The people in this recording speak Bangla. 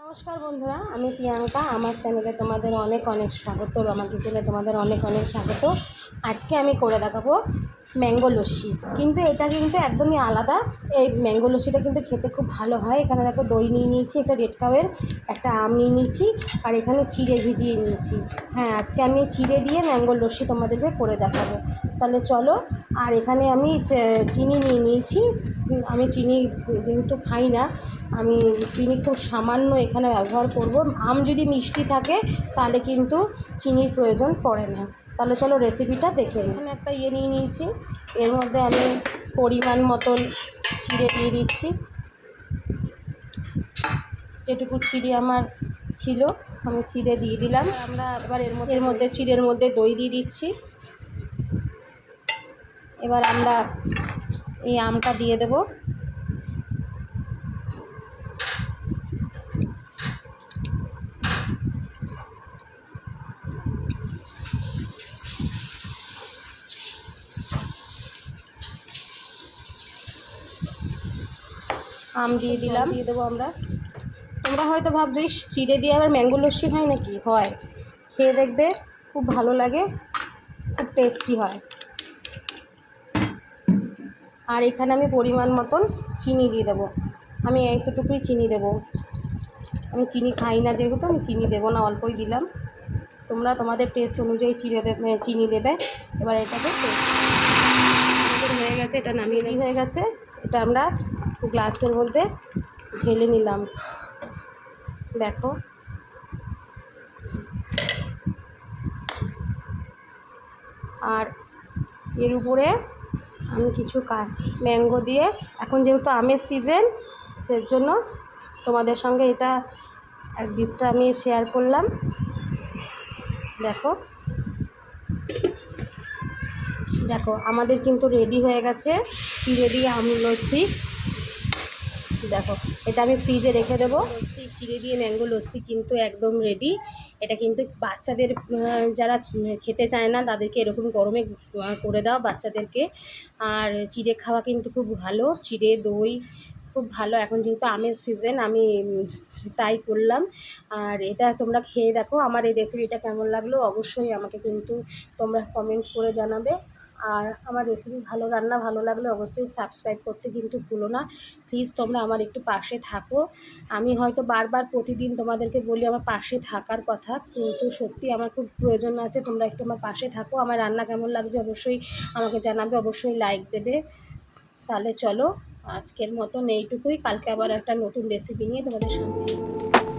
নমস্কার বন্ধুরা, আমি প্রিয়াঙ্কা। আমার চ্যানেলে তোমাদের অনেক অনেক স্বাগত, আমার কিচেনে তোমাদের অনেক অনেক স্বাগত। আজকে আমি করে দেখাবো ম্যাঙ্গো লস্যি। কিন্তু এটা কিন্তু একদমই আলাদা। এই ম্যাঙ্গো লস্যিটা কিন্তু খেতে খুব ভালো হয়। এখানে দেখো দই নিয়ে নিয়েছি, একটা রেড কাপের একটা আম নিয়ে নিয়েছি, আর এখানে চিড়ে ভিজিয়ে নিয়েছি। হ্যাঁ আজকে আমি চিড়ে দিয়ে ম্যাঙ্গো লস্যি তোমাদেরকে করে দেখাবো। তাহলে চলো, আর এখানে আমি চিনি নিয়ে নিয়েছি। আমি চিনি যেহেতু খাই না, আমি চিনি খুব সামান্য এখানে ব্যবহার করব। আম যদি মিষ্টি থাকে, তাহলে কিন্তু চিনির প্রয়োজন পড়ে না। তাহলে চলো রেসিপিটা দেখে নিই। এখানে একটা ইয়ে নিয়ে নিয়েছি। এর মধ্যে আমি পরিমাণ মতন চিড়ে দিয়ে দিচ্ছি। যেটুকু চিড়ে আমার ছিল আমি চিড়ে দিয়ে দিলাম। আমরা এবার এর মধ্যে এর মধ্যে চিড়ের মধ্যে দই দিয়ে দিচ্ছি। এবার আমরা এই আমটা দিয়ে দেব। আম দিয়ে দিলাম। দিয়ে দেবো আমরা। তোমরা হয়তো ভাবছ ইস চিড়ে দিয়ে আবার ম্যাঙ্গো লস্যি হয় নাকি? হয়। খেয়ে দেখবে খুব ভালো লাগে খুব টেস্টি হয়। আর এখানে আমি পরিমাণ মতন চিনি দিয়ে দেবো। আমি এইটুকুই চিনি দেবো। আমি চিনি খাই না যেহেতু আমি চিনি দেবো না অল্পই দিলাম। তোমরা তোমাদের টেস্ট অনুযায়ী চিড়ে দেবে চিনি দেবে। এবার এটাকে হয়ে গেছে এটা নামিয়ে হয়ে গেছে। এটা আমরা গ্লাসের মধ্যে ঢেলে নিলাম। দেখো। আর এর উপরে আমি কিছু ম্যাঙ্গো দিয়ে, এখন যেহেতু আমের সিজন সের জন্য তোমাদের সঙ্গে এটা এক ডিশটা আমি শেয়ার করলাম। দেখো। দেখো, আমাদের কিন্তু রেডি হয়ে গেছে। চিড়ে দিয়ে আম লস্যি দেখো, এটা আমি ফ্রিজে রেখে দেবো। লস্যি চিড়ে দিয়ে ম্যাঙ্গো লস্যি কিন্তু একদম রেডি এটা কিন্তু বাচ্চাদের যারা খেতে চায় না, তাদেরকে এরকম গরমে করে দাও বাচ্চাদেরকে। আর চিড়ে খাওয়া কিন্তু খুব ভালো। চিড়ে, দই খুব ভালো। এখন যেহেতু আমের সিজন আমি তাই করলাম। আর এটা তোমরা খেয়ে দেখো। আমার এই রেসিপিটা কেমন লাগল অবশ্যই আমাকে কিন্তু তোমরা কমেন্ট করে জানাবে। আর আমার রেসিপি ভালো, রান্না ভালো লাগলে অবশ্যই সাবস্ক্রাইব করতে কিন্তু ভুলো না। প্লিজ তোমরা আমার একটু পাশে থাকো। আমি হয়তো বারবার প্রতিদিন তোমাদেরকে বলি, আমার পাশে থাকার কথা। কিন্তু সত্যি আমার খুব প্রয়োজন আছে তোমরা একটু আমার পাশে থাকো। আমার রান্না কেমন লাগছে অবশ্যই আমাকে জানাবে, অবশ্যই লাইক দেবে। তাহলে চলো, আজকের মতন এইটুকুই। কালকে আবার একটা নতুন রেসিপি নিয়ে তোমাদের সামনে এসেছি